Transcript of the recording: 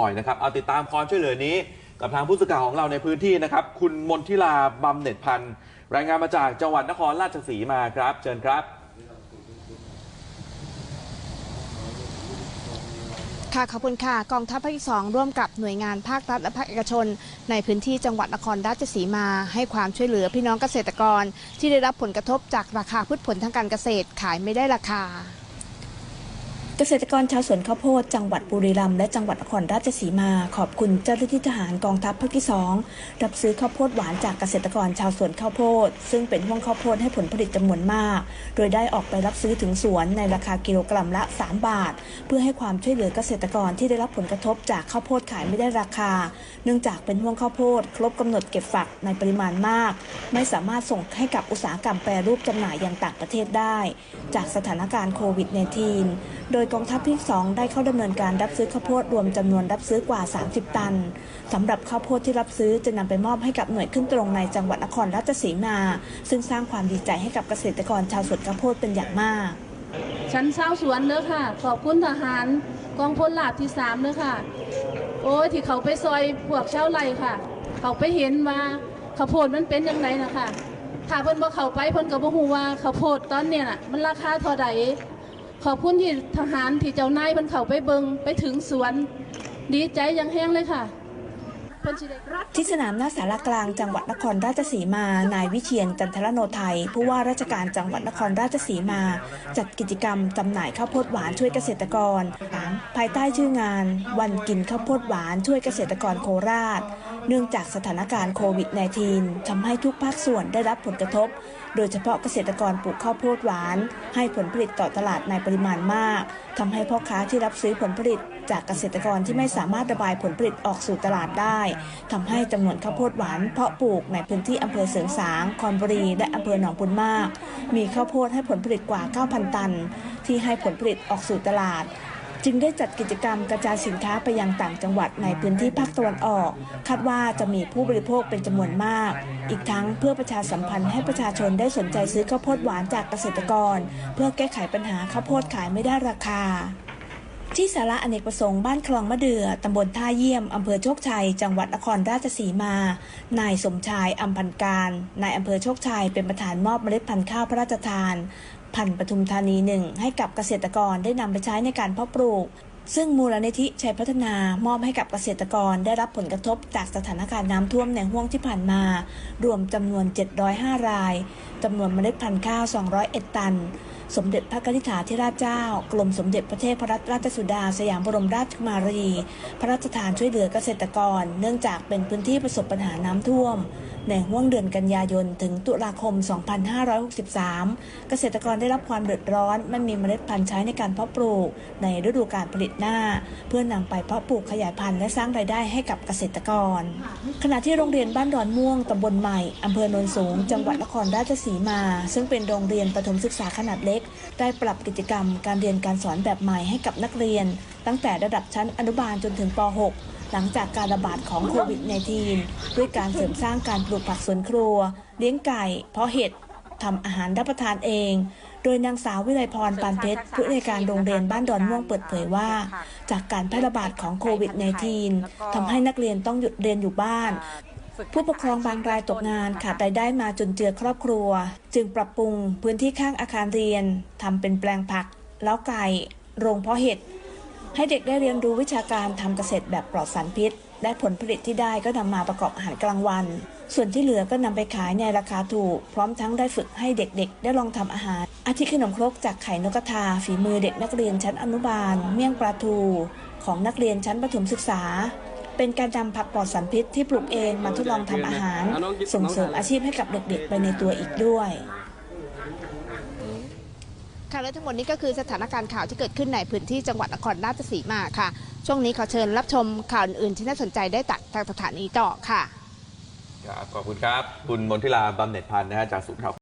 หน่อยนะครับ เอาติดตามความช่วยเหลือนี้ กับทางผู้สื่อข่าวของเราในพื้นที่นะครับ คุณมนทิลาบำเหน็จพันธ์รายงานมาจากจังหวัดนครราชสีมาครับ เชิญครับค่ะขอบคุณค่ะกองทัพภาคที่สองร่วมกับหน่วยงานภาครัฐและภาคเอกชน ในพื้นที่จังหวัดนครราชสีมาให้ความช่วยเหลือพี่น้องเกษตรกร ที่ได้รับผลกระทบจากราคาพืชผลทางการเกษตรขายไม่ได้ราคา เกษตรกรชาวสวนข้าวโพดจังหวัดบุรีรัมย์และจังหวัดนครราชสีมาขอบคุณเจ้าหน้าที่ทหารกองทัพภาคที่สองรับซื้อข้าวโพดหวานจากเกษตรกรชาวสวนข้าวโพด ซึ่งเป็นห่วงข้าวโพดให้ผลผลิตจำนวนมาก โดยได้ออกไปรับซื้อถึงสวนในราคากิโลกรัมละ 3 บาท เพื่อให้ความช่วยเหลือเกษตรกรที่ได้รับผลกระทบจากข้าวโพดขายไม่ได้ราคา เนื่องจากเป็นห่วงข้าวโพด ครบกำหนดเก็บฝักในปริมาณมาก ไม่สามารถส่งให้กับอุตสาหกรรมแปรรูปจำหน่ายอยังต่างประเทศได้ จากสถานการณ์โควิด -19 โดยกองทัพที่ 2 ได้เข้าดำเนินการรับซื้อข้าวโพดรวมจำนวนรับซื้อกว่า 30 ตันสำหรับข้าวโพดที่รับซื้อจะนำไปมอบให้กับหน่วยขึ้นตรงในจังหวัดนครราชสีมา ซึ่งสร้างความดีใจให้กับเกษตรกรชาวสวนข้าวโพดเป็นอย่างมากฉันเชาสวนเด้อค่ะ ขอบคุณทหารกองพลลาบที่สามเด้อค่ะ โอ้ยที่เขาไปซอยพวกเช่าไรค่ะ เขาไปเห็นว่าข้าวโพดมันเป็นยังไงนะคะถ้าเพิ่นบ่เข้าไปเพิ่นก็บ่ฮู้ว่าข้าวโพดตอนเนี้ยน่ะมันราคาเท่าใด ขอบคุณที่ทหารที่เจ้านายเพิ่นเข้าไปเบิงไปถึงสวน ดีใจยังแห้งเลยค่ะที่สนามหน้าสารกลางจังหวัดนครราชสีมา นายวิเชียนจันทรโนไทย ผู้ว่าราชการจังหวัดนครราชสีมา จัดกิจกรรมจำหน่ายข้าวโพดหวานช่วยเกษตรกร ภายใต้ชื่องาน วันกินข้าวโพดหวานช่วยเกษตรกรโคราช เนื่องจากสถานการณ์โควิด -19 ทำให้ทุกภาคส่วนได้รับผลกระทบ โดยเฉพาะเกษตรกรปลูกข้าวโพดหวาน ให้ผลผลิตต่อตลาดในปริมาณมากทำให้พ่อค้าที่รับซื้อผลผลิต จากเกษตรกรที่ไม่สามารถระบายผลผลิตออกสู่ตลาดได้ทำให้จำนวนข้าวโพดหวานเพาะปลูกในพื้นที่อำเภอเสริงสางคอนบุรีและอำเภอหนองบุญมาก มีข้าวโพดให้ผลผลิตกว่า 9,000 ตัน ที่ให้ผลผลิตออกสู่ตลาด จึงได้จัดกิจกรรมกระจายสินค้าไปยังต่างจังหวัดในพื้นที่ภาคตะวันออก คาดว่าจะมีผู้บริโภคเป็นจำนวนมาก อีกทั้งเพื่อประชาสัมพันธ์ให้ประชาชนได้สนใจซื้อข้าวโพดหวานจากเกษตรกร เพื่อแก้ไขปัญหาข้าวโพดขายไม่ได้ราคา ที่สาระอเนกประสงค์บ้านคลองมะเดื่อตำบลท่าเยี่ยม อำเภอโชคชัย จังหวัดนครราชสีมา นายสมชายอัมพันการ นายอำเภอโชคชัยเป็นประธานมอบเมล็ดพันธุ์ข้าวพระราชทาน พันธุ์ปทุมธานีหนึ่งให้กับเกษตรกรได้นำไปใช้ในการเพาะปลูก ซึ่งมูลนิธิชัยพัฒนามอบให้กับเกษตรกรได้รับผลกระทบจากสถานการณ์น้ำท่วมในห่วงที่ผ่านมา รวมจำนวน 705 รายจำนวนเมล็ดพันธุ์ข้าว 201 ตัน สมเด็จพระกนิษฐาธิราชเจ้า กรมสมเด็จพระเทพรัตนราชสุดา สยามบรมราชกุมารี พระราชทานช่วยเหลือเกษตรกร เนื่องจากเป็นพื้นที่ประสบปัญหาน้ำท่วมในห่วงเดือนกันยายน ถึงตุลาคม 2563 เกษตรกรได้รับความเดือดร้อนไม่มีเมล็ดพันธุ์ใช้ในการเพาะปลูก ในฤดูการผลิตหน้า เพื่อนำไปเพาะปลูกขยายพันธุ์และสร้างรายได้ให้กับเกษตรกร ขณะที่โรงเรียนบ้านดอนม่วงตำบลใหม่อำเภอโนนสูง จังหวัดนครราชสีมา ซึ่งเป็นโรงเรียนประถมศึกษาขนาดเล็ก ได้ปรับกิจกรรม การเรียนการสอนแบบใหม่ให้กับนักเรียน ตั้งแต่ระดับชั้นอนุบาลจนถึงป .6 หลังจากการระบาดของโควิด -19 ด้วยการเสริมสร้างการปลูกผักสวนครัว เลี้ยงไก่ เพาะเห็ดทำอาหารรับประทานเอง โดยนางสาววิไลพรปานเพชรผู้ในการโรงเรียนบ้านดอนม่วงเปิดเผยว่า จากการแพร่ระบาดของโควิด -19 ทำให้นักเรียนต้องหยุดเรียนอยู่บ้าน ผู้ปกครองบางรายตกงานขาดรายได้มาจนเจือครอบครัว จึงปรับปรุงพื้นที่ข้างอาคารเรียนทำเป็นแปลงผักเล้าไก่ โรงเพาะเห็ด ให้เด็กได้เรียนรู้วิชาการทำเกษตรแบบปลอดสารพิษ และผลผลิตที่ได้ก็นำมาประกอบอาหารกลางวัน ส่วนที่เหลือก็นำไปขายในราคาถูก พร้อมทั้งได้ฝึกให้เด็กๆ ได้ลองทำอาหาร อาทิขนมครกจากไข่นกกระทา ฝีมือเด็กนักเรียนชั้นอนุบาล เมี่ยงปลาทู ของนักเรียนชั้นประถมศึกษาเป็นการนำผักปลอดสารพิษที่ปลูกเองมาทดลองทำอาหาร ส่งเสริมอาชีพให้กับเด็กๆไปในตัวอีกด้วย ค่ะและทั้งหมดนี้ก็คือสถานการณ์ข่าวที่เกิดขึ้นในพื้นที่จังหวัดนครราชสีมาค่ะ ช่วงนี้ขอเชิญรับชมข่าวอื่นที่น่าสนใจได้จากทางสถานีต่อค่ะ ครับขอบคุณครับ คุณมนทิลาบำเหน็จพันธ์นะฮะจากศูนย์ข่าว